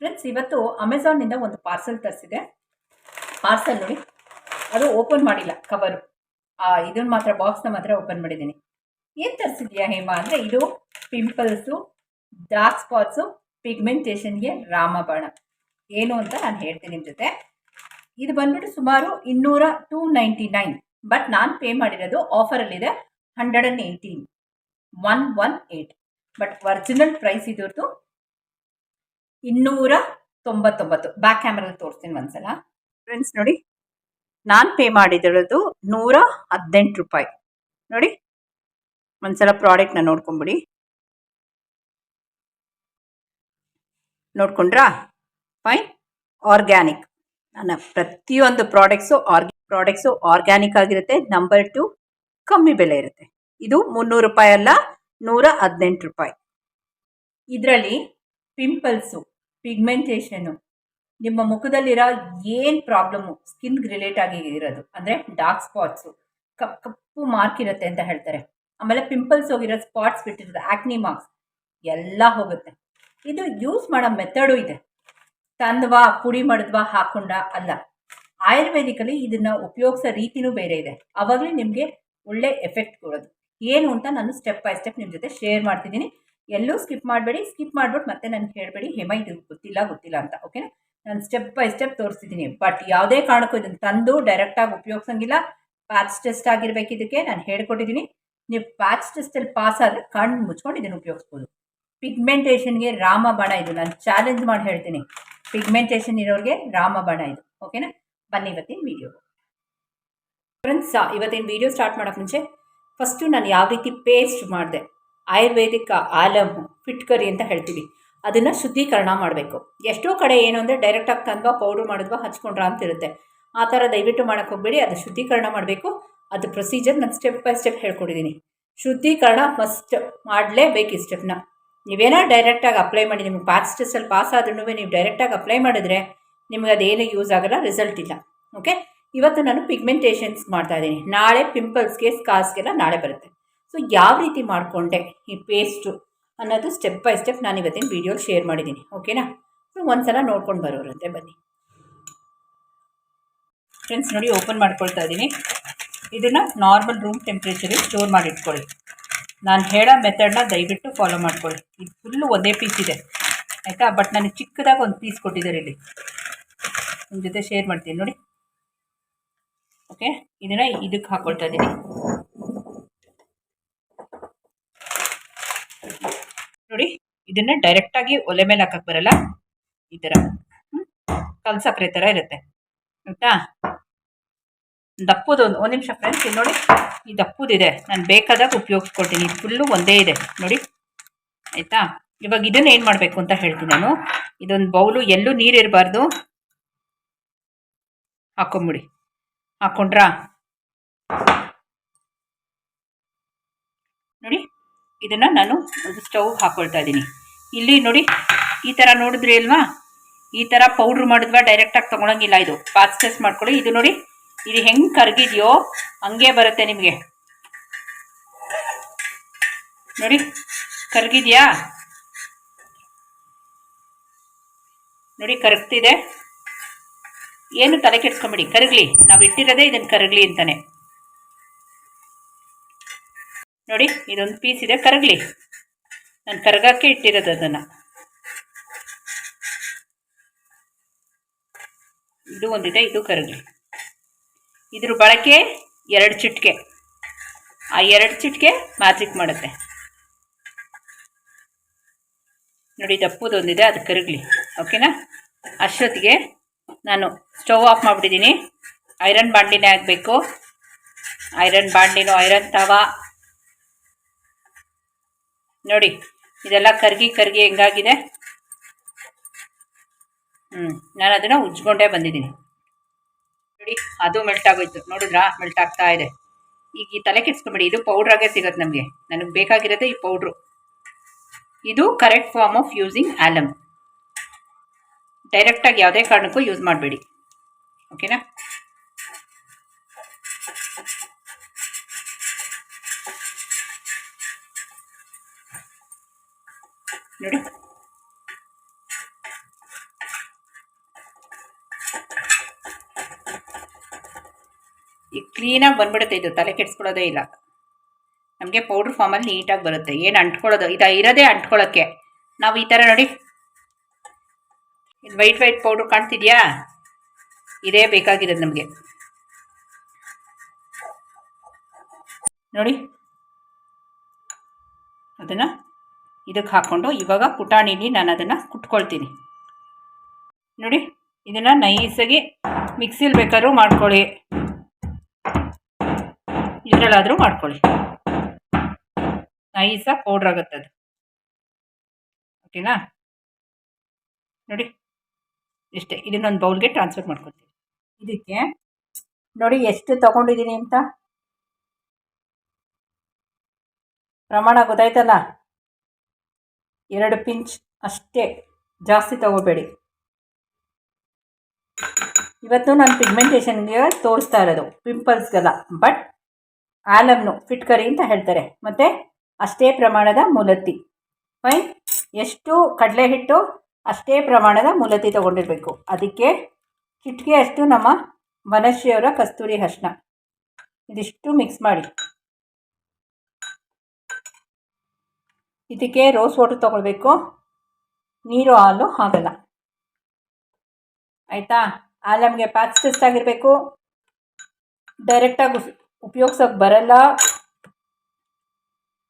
Friends ಇವತ್ತು ಅಮೆಝಾನಿಂದ ಒಂದು parcel ತರಿಸಿದೆ. ಪಾರ್ಸೆಲ್ ನೋಡಿ. ಅದು ಓಪನ್ ಮಾಡಿಲ್ಲ ಕವರು ಇದನ್ನು ಮಾತ್ರ ಬಾಕ್ಸ್ನ ಮಾತ್ರ ಓಪನ್ ಮಾಡಿದ್ದೀನಿ. ಏನು ತರಿಸಿದ್ಯಾ ಹೇಮಾ ಅಂದರೆ, ಇದು ಪಿಂಪಲ್ಸು ಡಾರ್ಕ್ ಸ್ಪಾಟ್ಸು ಪಿಗ್ಮೆಂಟೇಷನ್ಗೆ ರಾಮಬಾಣ. ಏನು ಅಂತ ನಾನು ಹೇಳ್ತೀನಿ ನಿಮ್ಮ ಜೊತೆ. ಇದು ಬಂದ್ಬಿಟ್ಟು ಸುಮಾರು ಇನ್ನೂರ ಟೂ ನೈಂಟಿ ನೈನ್ ಬಟ್ ನಾನು ಪೇ ಮಾಡಿರೋದು ಆಫರಲ್ಲಿದೆ hundred and eighteen one one eight but original price ಇದ್ರದ್ದು ಇನ್ನೂರ ತೊಂಬತ್ತೊಂಬತ್ತು ಬ್ಯಾಕ್ ಕ್ಯಾಮ್ರಲ್ಲಿ ತೋರಿಸ್ತೀನಿ ಒಂದ್ಸಲ. ಫ್ರೆಂಡ್ಸ್ ನೋಡಿ. ನಾನು ಪೇ ಮಾಡಿದಿರೋದು ನೂರ ಹದಿನೆಂಟು ರೂಪಾಯಿ. ನೋಡಿ. ಒಂದ್ಸಲ ಪ್ರಾಡಕ್ಟ್ನ ನೋಡ್ಕೊಂಬಿಡಿ. ನೋಡ್ಕೊಂಡ್ರಾ? ಫೈನ್ ಆರ್ಗ್ಯಾನಿಕ್ ನನ್ನ ಪ್ರತಿಯೊಂದು ಪ್ರಾಡಕ್ಟ್ಸು ಆರ್ಗ್ ಪ್ರಾಡಕ್ಟ್ಸು ಆರ್ಗ್ಯಾನಿಕ್ ಆಗಿರುತ್ತೆ. ನಂಬರ್ ಟು ಕಮ್ಮಿ ಬೆಲೆ ಇರುತ್ತೆ. ಇದು ಮುನ್ನೂರು ರೂಪಾಯಿ ಅಲ್ಲ ನೂರ ಹದಿನೆಂಟು ರೂಪಾಯಿ. ಇದರಲ್ಲಿ ಪಿಂಪಲ್ಸು ಪಿಗ್ಮೆಂಟೇಷನು ನಿಮ್ಮ ಮುಖದಲ್ಲಿರೋ ಏನು ಪ್ರಾಬ್ಲಮ್ಮು ಸ್ಕಿನ್ಗೆ ರಿಲೇಟ್ ಆಗಿ ಇರೋದು. ಅಂದರೆ ಡಾರ್ಕ್ ಸ್ಪಾಟ್ಸು ಕಪ್, ಕಪ್ಪು ಮಾರ್ಕ್ ಇರುತ್ತೆ ಅಂತ ಹೇಳ್ತಾರೆ. ಆಮೇಲೆ ಪಿಂಪಲ್ಸ್ ಹೋಗಿರೋ ಸ್ಪಾಟ್ಸ್ ಬಿಟ್ಟಿರುತ್ತೆ ಆಕ್ನಿ ಮಾರ್ಕ್ಸ್ ಎಲ್ಲ ಹೋಗುತ್ತೆ. ಇದು ಯೂಸ್ ಮಾಡೋ ಮೆಥಡು ಇದೆ. ತಂದ್ವಾ, ಪುಡಿ ಮಾಡಿದ್ವಾ, ಹಾಕೊಂಡ ಅಲ್ಲ. ಆಯುರ್ವೇದಿಕಲಿ ಇದನ್ನ ಉಪಯೋಗಿಸೋ ರೀತಿನೂ ಬೇರೆ ಇದೆ. ಆವಾಗಲೇ ನಿಮಗೆ ಒಳ್ಳೆ ಎಫೆಕ್ಟ್ ಕೊಡೋದು. ಏನು ಅಂತ ನಾನು ಸ್ಟೆಪ್ ಬೈ ಸ್ಟೆಪ್ ನಿಮ್ಮ ಜೊತೆ ಶೇರ್ ಮಾಡ್ತಿದ್ದೀನಿ. ಎಲ್ಲೂ ಸ್ಕಿಪ್ ಮಾಡಬೇಡಿ ಸ್ಕಿಪ್ ಮಾಡ್ಬಿಟ್ಟು ಮತ್ತೆ ನನಗೆ ಹೇಳಬೇಡಿ, ಹೇಮ ಇದು ಗೊತ್ತಿಲ್ಲ ಗೊತ್ತಿಲ್ಲ ಅಂತ ಓಕೆನಾ ನಾನು ಸ್ಟೆಪ್ ಬೈ ಸ್ಟೆಪ್ ತೋರಿಸ್ತಿದ್ದೀನಿ ಬಟ್ ಯಾವುದೇ ಕಾರಣಕ್ಕೂ ಇದನ್ನು ತಂದು ಡೈರೆಕ್ಟಾಗಿ ಉಪಯೋಗಿಸಂಗಿಲ್ಲ ಪ್ಯಾಚ್ ಟೆಸ್ಟ್ ಆಗಿರ್ಬೇಕು ಇದಕ್ಕೆ, ನಾನು ಹೇಳ್ಕೊಟ್ಟಿದ್ದೀನಿ ನೀವು ಪ್ಯಾಚ್ ಟೆಸ್ಟಲ್ಲಿ ಪಾಸ್ ಆದರೆ ಕಣ್ಣು ಮುಚ್ಕೊಂಡು ಇದನ್ನು ಉಪಯೋಗಿಸ್ಬೋದು. ಪಿಗ್ಮೆಂಟೇಷನ್ಗೆ ರಾಮಬಾಣ ಇದು, ನಾನು ಚಾಲೆಂಜ್ ಮಾಡಿ ಹೇಳ್ತೀನಿ. ಪಿಗ್ಮೆಂಟೇಷನ್ ಇರೋರಿಗೆ ರಾಮಬಾಣ ಇದು ಓಕೆನಾ ಬನ್ನಿ ಇವತ್ತಿನ ವಿಡಿಯೋ ಫ್ರೆಂಡ್ಸ್ ಇವತ್ತಿನ ವಿಡಿಯೋ ಸ್ಟಾರ್ಟ್ ಮಾಡೋಕ್ಕೆ ಮುಂಚೆ ಫಸ್ಟು ನಾನು ಯಾವ ರೀತಿ ಪೇಸ್ಟ್ ಮಾಡಿದೆ ಆಯುರ್ವೇದಿಕ್ ಆಲಮ್ ಫಿಟ್ಕರಿ ಅಂತ ಹೇಳ್ತೀವಿ. ಅದನ್ನು ಶುದ್ಧೀಕರಣ ಮಾಡಬೇಕು. ಎಷ್ಟೋ ಕಡೆ ಏನು ಅಂದರೆ ಡೈರೆಕ್ಟಾಗಿ ತಂದ್ವಾ ಪೌಡ್ರ್ ಮಾಡಿದ್ವಾ, ಹಚ್ಕೊಂಡ್ರ ಅಂತ ಇರುತ್ತೆ. ಆ ಥರ ದಯವಿಟ್ಟು ಮಾಡೋಕ್ಕೆ ಹೋಗಬೇಡಿ. ಅದು ಶುದ್ಧೀಕರಣ ಮಾಡಬೇಕು. ಅದು ಪ್ರೊಸೀಜರ್ ನಾನು ಸ್ಟೆಪ್ ಬೈ ಸ್ಟೆಪ್ ಹೇಳ್ಕೊಟ್ಟಿದ್ದೀನಿ ಶುದ್ಧೀಕರಣ ಫಸ್ಟ್ ಮಾಡಲೇಬೇಕು ಈ ಸ್ಟೆಪ್ನ ನೀವೇನೋ ಡೈರೆಕ್ಟಾಗಿ ಅಪ್ಲೈ ಮಾಡಿ. ನಿಮ್ಗೆ ಪಾಸ್ ಟೆಸ್ಟಲ್ಲಿ ಪಾಸ್ ಆದ್ರೂ ನೀವು ಡೈರೆಕ್ಟಾಗಿ ಅಪ್ಲೈ ಮಾಡಿದ್ರೆ ನಿಮಗೆ ಅದೇನು ಯೂಸ್ ಆಗಲ್ಲ ರಿಸಲ್ಟ್ ಇಲ್ಲ. ಓಕೆ ಇವತ್ತು ನಾನು ಪಿಗ್ಮೆಂಟೇಷನ್ಸ್ ಮಾಡ್ತಾ ಇದ್ದೀನಿ. ನಾಳೆ ಪಿಂಪಲ್ಸ್ಗೆ ಸ್ಕಾಸ್ಗೆಲ್ಲ ನಾಳೆ ಬರುತ್ತೆ. ಸೊ ಯಾವ ರೀತಿ ಮಾಡಿಕೊಂಡೆ ಈ ಪೇಸ್ಟು ಅನ್ನೋದು ಸ್ಟೆಪ್ ಬೈ ಸ್ಟೆಪ್ ನಾನು ಇವತ್ತಿನ ವೀಡಿಯೋಲಿ ಶೇರ್ ಮಾಡಿದ್ದೀನಿ ಓಕೆನಾ ಸೊ ಒಂದ್ಸಲ ನೋಡ್ಕೊಂಡು ಬರೋರಂತೆ ಬನ್ನಿ. ಫ್ರೆಂಡ್ಸ್ ನೋಡಿ ಓಪನ್ ಮಾಡ್ಕೊಳ್ತಾ ಇದ್ದೀನಿ ಇದನ್ನು ನಾರ್ಮಲ್ ರೂಮ್ ಟೆಂಪ್ರೇಚರಿಗೆ ಸ್ಟೋರ್ ಮಾಡಿ ಇಟ್ಕೊಳ್ಳಿ. ನಾನು ಹೇಳೋ ಮೆಥಡ್ನ ದಯವಿಟ್ಟು ಫಾಲೋ ಮಾಡ್ಕೊಳ್ಳಿ. ಇದು ಫುಲ್ಲು ಒಂದೇ ಪೀಸ್ ಇದೆ. ಆಯಿತಾ? ಬಟ್ ನನಗೆ ಚಿಕ್ಕದಾಗಿ ಒಂದು ಪೀಸ್ ಕೊಟ್ಟಿದ್ದಾರೆ ಇಲ್ಲಿ. ನಿಮ್ಮ ಜೊತೆ ಶೇರ್ ಮಾಡ್ತೀನಿ. ನೋಡಿ. ಓಕೆ ಇದನ್ನು ಇದಕ್ಕೆ ಹಾಕ್ಕೊಳ್ತಾ ಇದ್ದೀನಿ ನೋಡಿ, ಇದನ್ನು ಡೈರೆಕ್ಟಾಗಿ ಒಲೆ ಮೇಲೆ ಹಾಕಕ್ಕೆ ಬರಲ್ಲ. ಈ ಥರ ಕಲ್ ಸಕ್ಕರೆ ಥರ ಇರುತ್ತೆ. ಆಯಿತಾ? ದಪ್ಪದು ಒಂದು ಒಂದು ನಿಮಿಷ ಫ್ರೆಂಡ್ಸ್ ಇಲ್ಲಿ ನೋಡಿ. ಈ ದಪ್ಪದಿದೆ. ನಾನು ಬೇಕಾದಾಗ ಉಪಯೋಗಿಸ್ಕೊಳ್ತೀನಿ. ಫುಲ್ಲು ಒಂದೇ ಇದೆ. ನೋಡಿ. ಆಯಿತಾ? ಇವಾಗ ಇದನ್ನು ಏನು ಮಾಡಬೇಕು ಅಂತ ಹೇಳ್ತೀನಿ ನಾನು. ಇದೊಂದು ಬೌಲು, ಎಲ್ಲೂ ನೀರು ಇರಬಾರ್ದು. ಹಾಕೊಂಬಿಡಿ. ಹಾಕ್ಕೊಂಡ್ರಾ ನೋಡಿ ಇದನ್ನು ನಾನು ಒಂದು ಸ್ಟವ್ ಹಾಕ್ಕೊಳ್ತಾ ಇದ್ದೀನಿ. ಇಲ್ಲಿ ನೋಡಿ, ಈ ಥರ ನೋಡಿದ್ರಿ ಅಲ್ವಾ? ಈ ಥರ ಪೌಡ್ರ್ ಮಾಡಿದ್ವಾ? ಡೈರೆಕ್ಟಾಗಿ ತೊಗೊಳಂಗಿಲ್ಲ ಇದು. ಪಾಸ್ ಟೆಸ್ಟ್ ಮಾಡ್ಕೊಳ್ಳಿ. ಇದು ನೋಡಿ, ಇದು ಹೆಂಗೆ ಕರಗಿದೆಯೋ, ಹಂಗೆ ಬರುತ್ತೆ ನಿಮಗೆ. ನೋಡಿ, ಕರಗಿದೆಯಾ? ನೋಡಿ, ಕರಗ್ತಿದೆ. ಏನು ತಲೆ ಕೆಡ್ಸ್ಕೊಂಬಿಡಿ. ಕರಗಲಿ. ನಾವು ಇಟ್ಟಿರೋದೇ ಇದನ್ನು ಕರಗಲಿ ಅಂತಾನೆ. ನೋಡಿ, ಇದೊಂದು ಪೀಸ್ ಇದೆ, ಕರಗಲಿ. ನಾನು ಕರಗಕ್ಕೆ ಇಟ್ಟಿರೋದು ಅದನ್ನು. ಇದು ಒಂದಿದೆ, ಇದು ಕರಗಲಿ. ಇದ್ರ ಬಳಕೆ ಎರಡು ಚಿಟಿಕೆ. ಆ ಎರಡು ಚಿಟಿಕೆ ಮ್ಯಾಜಿಕ್ ಮಾಡುತ್ತೆ. ನೋಡಿ ದಪ್ಪದೊಂದಿದೆ ಅದು ಕರಗಲಿ. ಓಕೆನಾ ಅಷ್ಟೊತ್ತಿಗೆ ನಾನು ಸ್ಟವ್ ಆಫ್ ಮಾಡಿಬಿಟ್ಟಿದ್ದೀನಿ. ಐರನ್ ಬಾಂಡಿನೇ ಆಗಬೇಕು. ಐರನ್ ಬಾಂಡಿನೋ ಐರನ್ ತವ. ನೋಡಿ, ಇದೆಲ್ಲ ಕರ್ಗಿ ಕರ್ಗಿ ಹೆಂಗಾಗಿದೆ? ಹ್ಞೂ ನಾನು ಅದನ್ನು ಉಜ್ಕೊಂಡೇ ಬಂದಿದ್ದೀನಿ. ನೋಡಿ, ಅದು ಮೆಲ್ಟ್ ಆಗೋಯ್ತು. ನೋಡಿದ್ರಾ? ಮೆಲ್ಟ್ ಆಗ್ತಾ ಇದೆ. ಈಗ ಈ ತಲೆ ಕೆಡ್ಸ್ಕೊಂಬಿಡಿ. ಇದು ಪೌಡ್ರಾಗೆ ಸಿಗುತ್ತೆ ನಮಗೆ. ನನಗೆ ಬೇಕಾಗಿರೋದೇ ಈ ಪೌಡ್ರು ಇದು correct form of using alum ಡೈರೆಕ್ಟಾಗಿ ಯಾವುದೇ ಕಾರಣಕ್ಕೂ ಯೂಸ್ ಮಾಡಬೇಡಿ. ಓಕೆನಾ ಕ್ಲೀನಾಗಿ ಬಂದ್ಬಿಡುತ್ತೆ, ಇದು ತಲೆ ಕೆಡಿಸ್ಕೊಳ್ಳೋದೇ ಇಲ್ಲ. ನಮಗೆ ಪೌಡ್ರ್ ಫಾರ್ಮಲ್ಲಿ ನೀಟಾಗಿ ಬರುತ್ತೆ. ಏನು ಅಂಟ್ಕೊಳ್ಳೋದು? ಇದು ಇರೋದೇ ಅಂಟ್ಕೊಳ್ಳೋಕ್ಕೆ. ನಾವು ಈ ಥರ ನೋಡಿ. ಇದು ವೈಟ್ ವೈಟ್ ಪೌಡ್ರ್ ಕಾಣ್ತಿದ್ಯಾ? ಇದೇ ಬೇಕಾಗಿರೋದು ನಮಗೆ. ನೋಡಿ. ಅದನ್ನು ಇದಕ್ಕೆ ಹಾಕ್ಕೊಂಡು ಇವಾಗ ಪುಟಾಣಿಲಿ ನಾನು ಅದನ್ನು ಕುಟ್ಕೊಳ್ತೀನಿ. ನೋಡಿ, ಇದನ್ನು ನೈಸಾಗಿ ಮಿಕ್ಸಿಲಿ ಬೇಕಾದ್ರೂ ಮಾಡ್ಕೊಳ್ಳಿ. ಇದರಲ್ಲಾದರೂ ಮಾಡ್ಕೊಳ್ಳಿ. ನೈಸಾಗಿ ಪೌಡ್ರ್ ಆಗುತ್ತೆ ಅದು. ಓಕೆನಾ ನೋಡಿ. ಇಷ್ಟೇ, ಇದನ್ನೊಂದು ಬೌಲ್ಗೆ ಟ್ರಾನ್ಸ್ಫರ್ ಮಾಡ್ಕೊಳ್ತೀನಿ ಇದಕ್ಕೆ, ನೋಡಿ ಎಷ್ಟು ತಗೊಂಡಿದ್ದೀನಿ ಅಂತ? ಪ್ರಮಾಣ ಗೊತ್ತಾಯ್ತಲ್ಲ? ಎರಡು ಪಿಂಚ್ ಅಷ್ಟೇ ಜಾಸ್ತಿ ತಗೋಬೇಡಿ. ಇವತ್ತು ನಾನು ಪಿಗ್ಮೆಂಟೇಷನ್ಗೆ ತೋರಿಸ್ತಾ ಇರೋದು ಪಿಂಪಲ್ಸ್ಗೆಲ್ಲ ಬಟ್ ಆಲಮ್ನು ಫಿಟ್ಕರಿ ಅಂತ ಹೇಳ್ತಾರೆ. ಮತ್ತು ಅಷ್ಟೇ ಪ್ರಮಾಣದ ಮೂಲತ್ತಿ ಫೈನ್, ಎಷ್ಟು ಕಡಲೆ ಹಿಟ್ಟು ಅಷ್ಟೇ ಪ್ರಮಾಣದ ಮೂಲತ್ತಿ ತಗೊಂಡಿರಬೇಕು. ಅದಕ್ಕೆ ಚಿಟಿಕೆ ಅಷ್ಟು ನಮ್ಮ ವನಶ್ರೀಯವರ ಕಸ್ತೂರಿ ಹಶ್ನ ಇದಿಷ್ಟು ಮಿಕ್ಸ್ ಮಾಡಿ. ಇದಕ್ಕೆ ರೋಸ್ ವಾಟರ್ ತೊಗೊಳ್ಬೇಕು. ನೀರು, ಹಾಲು, ಹಾಗಲ್ಲ. ಆಯಿತಾ? ಆಲಮ್ಗೆ ಟೆಸ್ಟ್ ಆಗಿರಬೇಕು. ಡೈರೆಕ್ಟಾಗಿ ಉಪಯೋಗ್ಸೋಕೆ ಬರಲ್ಲ.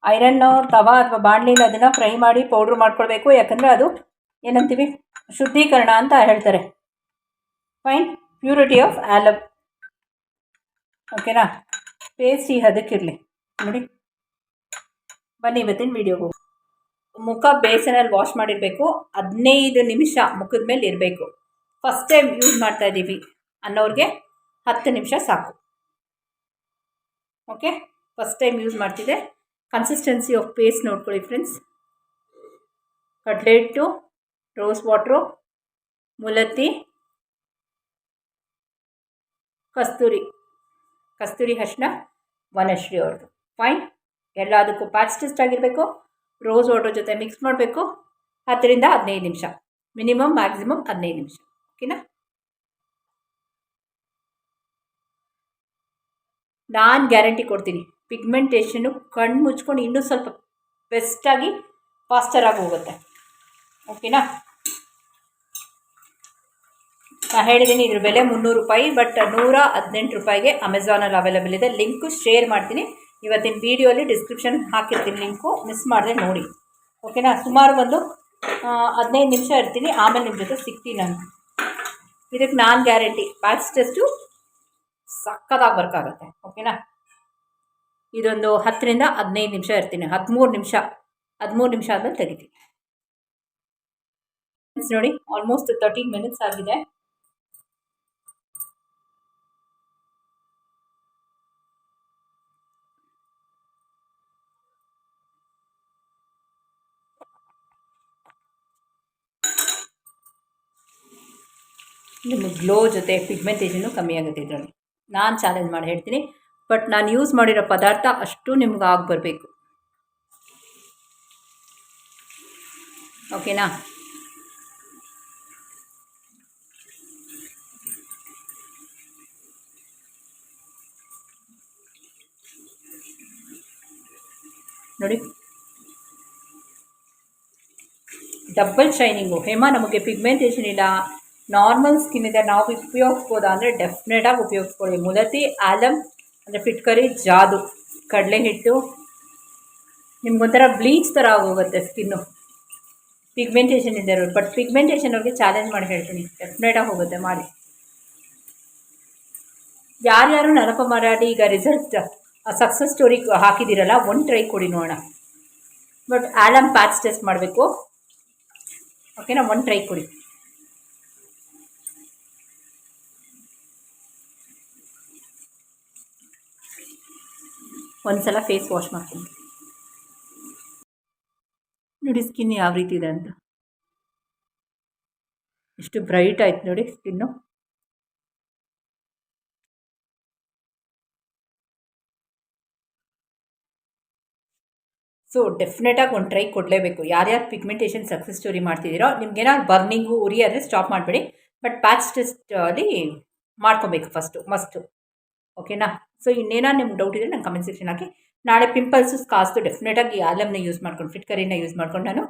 ಐರನ್ನು ತವಾ ಅಥವಾ ಬಾಣಲಿಲಿ ಅದನ್ನು ಫ್ರೈ ಮಾಡಿ ಪೌಡ್ರ್ ಮಾಡ್ಕೊಳ್ಬೇಕು. ಯಾಕಂದರೆ ಅದು ಏನಂತೀವಿ? ಶುದ್ಧೀಕರಣ ಅಂತ ಹೇಳ್ತಾರೆ. ಫೈನ್ ಪ್ಯೂರಿಟಿ ಆಫ್ ಆಲಮ್ ಓಕೆನಾ? ಪೇಸ್ಟಿ ಈ ಹದಕ್ಕಿರಲಿ ನೋಡಿ. ಬನ್ನಿ ಇವತ್ತಿನ ವೀಡಿಯೋಗೆ. ಮುಖ ಬೇಸನಲ್ಲಿ ವಾಶ್ ಮಾಡಿರಬೇಕು. ಹದಿನೈದು ನಿಮಿಷ ಮುಖದ ಮೇಲೆ ಇರಬೇಕು. ಫಸ್ಟ್ ಟೈಮ್ ಯೂಸ್ ಮಾಡ್ತಾ ಇದ್ದೀವಿ ಅನ್ನೋರಿಗೆ ಹತ್ತು ನಿಮಿಷ ಸಾಕು. ಓಕೆ ಫಸ್ಟ್ ಟೈಮ್ ಯೂಸ್ ಮಾಡ್ತಿದ್ದೆ. ಕನ್ಸಿಸ್ಟೆನ್ಸಿ ಆಫ್ ಪೇಸ್ಟ್ ನೋಡ್ಕೊಳ್ಳಿ ಫ್ರೆಂಡ್ಸ್ ಕಡ್ಲೆ ಹಿಟ್ಟು ರೋಸ್ ವಾಟ್ರು ಮುಲತ್ತಿ ಕಸ್ತೂರಿ. ಕಸ್ತೂರಿ ಅರ್ಶಿನ ವನಶ್ರೀ ಅವ್ರದ್ದು. ಫೈನ್ ಎಲ್ಲದಕ್ಕೂ ಪ್ಯಾಚ್ ಟೆಸ್ಟ್ ಆಗಿರಬೇಕು. ರೋಸ್ ವಾಟರ್ ಜೊತೆ ಮಿಕ್ಸ್ ಮಾಡಬೇಕು. ಹತ್ತರಿಂದ ಹದಿನೈದು ನಿಮಿಷ. ಮಿನಿಮಮ್ ಮ್ಯಾಕ್ಸಿಮಮ್ ಹದಿನೈದು ನಿಮಿಷ. ಓಕೆನಾ ನಾನು ಗ್ಯಾರಂಟಿ ಕೊಡ್ತೀನಿ. ಪಿಗ್ಮೆಂಟೇಷನ್ನು ಕಣ್ಣು ಮುಚ್ಕೊಂಡು ಇನ್ನೂ ಸ್ವಲ್ಪ ಬೆಸ್ಟಾಗಿ ಫಾಸ್ಟರಾಗಿ ಹೋಗುತ್ತೆ. ಓಕೆನಾ ನಾನು ಹೇಳಿದ್ದೀನಿ ಇದ್ರ ಬೆಲೆ ಮುನ್ನೂರು ರೂಪಾಯಿ ಬಟ್ ನೂರ ಹದಿನೆಂಟು ರೂಪಾಯಿಗೆ ಅಮೆಝಾನಲ್ಲಿ ಅವೈಲೇಬಲ್ ಇದೆ. ಲಿಂಕು ಶೇರ್ ಮಾಡ್ತೀನಿ. ಇವತ್ತಿನ ವೀಡಿಯೋಲಿ ಡಿಸ್ಕ್ರಿಪ್ಷನ್ ಹಾಕಿರ್ತೀನಿ ಲಿಂಕು ಮಿಸ್ ಮಾಡದೆ ನೋಡಿ. ಓಕೆನಾ ಸುಮಾರು ಒಂದು ಹದಿನೈದು ನಿಮಿಷ ಇರ್ತೀನಿ. ಆಮೇಲೆ ನಿಮ್ಮ ಜೊತೆ ಸಿಗ್ತೀನಿ ನಾನು. ಇದಕ್ಕೆ ನಾನು ಗ್ಯಾರಂಟಿ. ಪ್ಯಾಚ್ ಟೆಸ್ಟು ವರ್ಕ್ ಆಗುತ್ತೆ ಓಕೆನಾ ಇದೊಂದು ಹತ್ತರಿಂದ ಹದಿನೈದು ನಿಮಿಷ ಇರ್ತೀನಿ, ಹದಿಮೂರು ನಿಮಿಷ ಹದಿಮೂರು ನಿಮಿಷ ಆದಮೇಲೆ ತೆಗಿತೀನಿ. ನೋಡಿ ಆಲ್ಮೋಸ್ಟ್ ತರ್ಟೀನ್ ಮಿನಿಟ್ಸ್ ಆಗಿದೆ. ನಿಮ್ಮ ಗ್ಲೋ ಜೊತೆ ಪಿಗ್ಮೆಂಟೇಷನು ಕಮ್ಮಿ ಆಗುತ್ತೆ ಇದರಲ್ಲಿ. ನಾನು ಚಾಲೆಂಜ್ ಮಾಡಿ ಹೇಳ್ತೀನಿ. ಬಟ್ ನಾನು ಯೂಸ್ ಮಾಡಿರೋ ಪದಾರ್ಥ ಅಷ್ಟು ನಿಮ್ಗೆ ಆಗಿ ಬರಬೇಕು. ಓಕೆನಾ ನೋಡಿ. ಡಬ್ಬಲ್ ಶೈನಿಂಗು ಹೇಮಾ, ನಮಗೆ ಪಿಗ್ಮೆಂಟೇಷನ್ ಇಲ್ಲ. ನಾರ್ಮಲ್ ಸ್ಕಿನ್ ಇದೆ, ನಾವು ಉಪಯೋಗಿಸ್ಬೋದಾ ಅಂದರೆ ಡೆಫಿನೆಟಾಗಿ ಉಪಯೋಗಿಸ್ಕೊಳ್ಳಿ ಮುಲತಿ ಆಲಮ್ ಅಂದರೆ ಫಿಟ್ಕರಿ ಜಾದು ಕಡಲೆ ಹಿಟ್ಟು ನಿಮ್ಗೊಂಥರ ಬ್ಲೀಚ್ ಥರ ಆಗೋಗುತ್ತೆ ಸ್ಕಿನ್ನು ಪಿಗ್ಮೆಂಟೇಷನ್ ಇದೆ ಬಟ್ ಪಿಗ್ಮೆಂಟೇಷನ್ ಅವ್ರಿಗೆ ಚಾಲೆಂಜ್ ಮಾಡಿ ಹೇಳ್ತೀನಿ. ಡೆಫಿನೆಟಾಗಿ ಹೋಗುತ್ತೆ, ಮಾಡಿ. ಯಾರ್ಯಾರು ನೆನಪ ಮಾರಾಡಿ ಈಗ ರಿಸಲ್ಟ್ ಸಕ್ಸಸ್ ಸ್ಟೋರಿ ಹಾಕಿದ್ದೀರಲ್ಲ, ಒಂದು ಟ್ರೈ ಕೊಡಿ ನೋಡೋಣ. ಬಟ್ ಆಲಮ್ ಪ್ಯಾಚ್ ಟೆಸ್ಟ್ ಮಾಡಬೇಕು. ಓಕೆನಾ ಒಂದು ಟ್ರೈ ಕೊಡಿ. ಒಂದು ಸಲ ಫೇಸ್ ವಾಶ್ ಮಾಡ್ತೀನಿ. ನೋಡಿ ಸ್ಕಿನ್ ಯಾವ ರೀತಿ ಇದೆ ಅಂತ. ಎಷ್ಟು ಬ್ರೈಟ್ ಆಯ್ತು ನೋಡಿ ಸ್ಕಿನ್ನು ಸೊ ಡೆಫಿನೆಟಾಗಿ ಒಂದು ಟ್ರೈ ಕೊಡಲೇಬೇಕು. ಯಾರ್ಯಾರು ಪಿಗ್ಮೆಂಟೇಷನ್ ಸಕ್ಸಸ್ ಸ್ಟೋರಿ ಮಾಡ್ತಿದ್ದೀರೋ ನಿಮ್ಗೇನಾದ್ರು ಬರ್ನಿಂಗು ಉರಿ ಆದರೆ ಸ್ಟಾಪ್ ಮಾಡಬೇಡಿ. ಬಟ್ ಪ್ಯಾಚ್ ಟೆಸ್ಟ್ ಅಲ್ಲಿ ಮಾಡ್ಕೊಬೇಕು ಫಸ್ಟು ಮಸ್ಟು ಓಕೆನಾ ಸೊ ಇನ್ನೇನೋ ನಿಮ್ಗೆ ಡೌಟ್ ಇದ್ದರೆ ನಂಗೆ ಕಮೆಂಟ್ ಸೆಕ್ಷನ್ ಹಾಕಿ. ನಾಳೆ ಪಿಂಪಲ್ಸು ಸ್ಕಾಸ್ದು ಡೆಫಿನೆಟಾಗಿ ಆಲಮ್ನ ಯೂಸ್ ಮಾಡ್ಕೊಂಡು ಫಿಟ್ ಕರಿನ ಯೂಸ್ ಮಾಡ್ಕೊಂಡು ನಾನು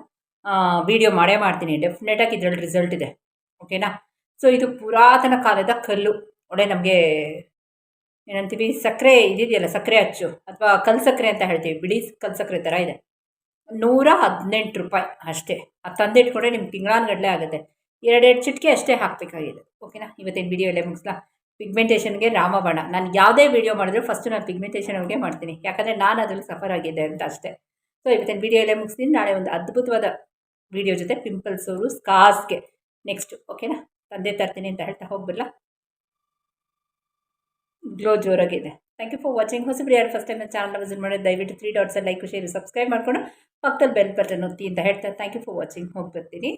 ವಿಡಿಯೋ ಮಾಡೇ ಮಾಡ್ತೀನಿ. ಡೆಫಿನೆಟಾಗಿ ಇದರಲ್ಲಿ ರಿಸಲ್ಟ್ ಇದೆ. ಓಕೆನಾ ಸೊ ಇದು ಪುರಾತನ ಕಾಲದ ಕಲ್ಲು. ಒಳ್ಳೆ ನಮಗೆ, ಏನಂತೀವಿ ಸಕ್ಕರೆ ಇದಿದೆಯಲ್ಲ ಸಕ್ಕರೆ ಅಚ್ಚು, ಅಥವಾ ಕಲ್ ಸಕ್ಕರೆ ಅಂತ ಹೇಳ್ತೀವಿ, ಬಿಳಿ ಕಲ್ ಸಕ್ಕರೆ ಥರ ಇದೆ. ನೂರ ಹದಿನೆಂಟು ರೂಪಾಯಿ ಅಷ್ಟೇ. ಅದು ತಂದಿಟ್ಕೊಂಡ್ರೆ ನಿಮ್ಗೆ ತಿಂಗಳಾನ್ಗಡಲೆ ಆಗುತ್ತೆ. ಎರಡೆರಡು ಚಿಟಿಕೆ ಅಷ್ಟೇ ಹಾಕಬೇಕಾಗಿದೆ. ಓಕೆನಾ ಇವತ್ತೇನು ವಿಡಿಯೋ ಎಲ್ಲೇ ಮುಗಿಸ್ಲಾ? ಪಿಗ್ಮೆಂಟೇಷನ್ಗೆ ರಾಮಬಾಣ. ನಾನು ಯಾವುದೇ ವೀಡಿಯೋ ಮಾಡಿದ್ರು ಫಸ್ಟು ನಾನು ಪಿಗ್ಮೆಂಟೇಷನ್ ಅವ್ರಿಗೆ ಮಾಡ್ತೀನಿ. ಯಾಕಂದರೆ ನಾನು ಅದರಲ್ಲಿ ಸಫರ್ ಆಗಿದೆ ಅಂತ ಅಷ್ಟೇ. ಸೊ ಇವತ್ತಿನ ವಿಡಿಯೋ ಎಲ್ಲ ಮುಗಿಸ್ತೀನಿ. ನಾಳೆ ಒಂದು ಅದ್ಭುತವಾದ ವಿಡಿಯೋ ಜೊತೆ ಪಿಂಪಲ್ಸ್ ಅವರು ಸ್ಕಾಸ್ಗೆ ನೆಕ್ಸ್ಟ್ ಓಕೆನಾ ತಂದೆ ತರ್ತೀನಿ ಅಂತ ಹೇಳ್ತಾ ಹೋಗ್ಬಿಡಲ್ಲ ಗ್ಲೋ ಜೋರಾಗಿದೆ. ಥ್ಯಾಂಕ್ ಯು ಫಾರ್ ವಾಚಿಂಗ್ ಹೊಸಬ್ರು ಯಾರು ಫಸ್ಟ್ ಟೈಮ್ ಚಾನಲ್ ವಿಸಿಟ್ ಮಾಡಿ ದಯವಿಟ್ಟು ತ್ರೀ ಡಾಟ್ಸಲ್ಲಿ ಲೈಕ್ ಶೇರ್ ಸಬ್ಸ್ಕ್ರೈಬ್ ಮಾಡ್ಕೊಂಡು ಪಕ್ಕದಲ್ಲಿ ಬೆಲ್ ಬಟನ್ ಒತ್ತಿ ಅಂತ ಹೇಳ್ತಾರೆ ಥ್ಯಾಂಕ್ ಯು ಫಾರ್ ವಾಚಿಂಗ್ ಹೋಗಿ ಬರ್ತೀನಿ